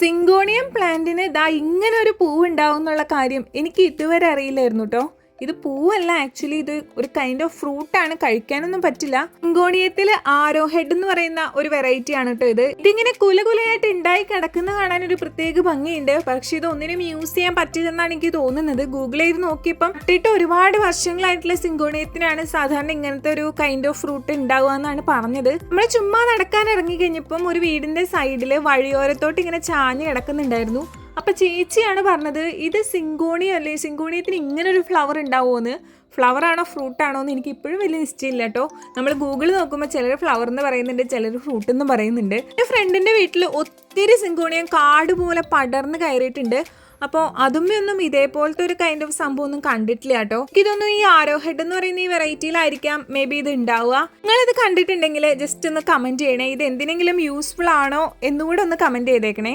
Syngonium പ്ലാന്റിന് ദാ ഇങ്ങനെ ഒരു പൂവ് ഉണ്ടാവും എന്നുള്ള കാര്യം എനിക്ക് ഇതുവരെ അറിയില്ലായിരുന്നു കേട്ടോ ഇത് പൂവല്ല ആക്ച്വലി ഇത് ഒരു കൈൻഡ് ഓഫ് ഫ്രൂട്ട് ആണ്. കഴിക്കാനൊന്നും പറ്റില്ല. ഇംഗോണിയത്തിൽ ആരോ ഹെഡ് എന്ന് പറയുന്ന ഒരു വെറൈറ്റി ആണ് കേട്ടോ ഇത്. ഇതിങ്ങനെ കുലകുലയായിട്ട് ഉണ്ടായി കിടക്കുന്ന കാണാൻ ഒരു പ്രത്യേക ഭംഗിയുണ്ട്. പക്ഷെ ഇത് ഒന്നിനും യൂസ് ചെയ്യാൻ പറ്റില്ലെന്നാണ് എനിക്ക് തോന്നുന്നത്. ഗൂഗിൾ ചെയ്ത് നോക്കിയപ്പം ഇട്ടിട്ട് ഒരുപാട് വർഷങ്ങളായിട്ടുള്ള സിങ്കോണിയത്തിനാണ് സാധാരണ ഇങ്ങനത്തെ ഒരു കൈൻഡ് ഓഫ് ഫ്രൂട്ട് ഉണ്ടാവുക എന്നാണ് പറഞ്ഞത്. നമ്മൾ ചുമ്മാ നടക്കാൻ ഇറങ്ങി കഴിഞ്ഞപ്പം ഒരു വീടിന്റെ സൈഡിൽ വഴിയോരത്തോട്ട് ഇങ്ങനെ ചാഞ്ഞ് കിടക്കുന്നുണ്ടായിരുന്നു. അപ്പൊ ചേച്ചിയാണ് പറഞ്ഞത് ഇത് സിങ്കോണിയം അല്ലേ? സിങ്കോണിയത്തിന് ഇങ്ങനെ ഒരു ഫ്ലവർ ഉണ്ടാവുമെന്ന് ഫ്ലവർ ആണോ ഫ്രൂട്ട് ആണോ എന്ന് എനിക്ക് ഇപ്പോഴും വലിയ നിശ്ചയമില്ല കേട്ടോ നമ്മൾ ഗൂഗിൾ നോക്കുമ്പോൾ ചിലർ ഫ്ലവർ എന്ന് പറയുന്നുണ്ട് ചിലർ ഫ്രൂട്ട് എന്ന് പറയുന്നുണ്ട്. എന്റെ ഫ്രണ്ടിന്റെ വീട്ടിൽ ഒത്തിരി സിങ്കോണിയം കാട് പോലെ പടർന്ന് കയറിയിട്ടുണ്ട്. അപ്പോൾ അതുമ്മയൊന്നും ഇതേപോലത്തെ ഒരു കൈൻഡ് ഓഫ് സംഭവം ഒന്നും കണ്ടിട്ടില്ല കേട്ടോ ഇതൊന്നും ഈ ആരോ ഹെഡ് എന്ന് പറയുന്ന ഈ വെറൈറ്റിയിലായിരിക്കാം മേ ബി ഇത് ഉണ്ടാവുക നിങ്ങളിത് കണ്ടിട്ടുണ്ടെങ്കിൽ ജസ്റ്റ് ഒന്ന് കമന്റ് ചെയ്യണേ. ഇത് എന്തിനെങ്കിലും യൂസ്ഫുൾ ആണോ എന്നുകൂടെ ഒന്ന് കമന്റ് ചെയ്തേക്കണേ.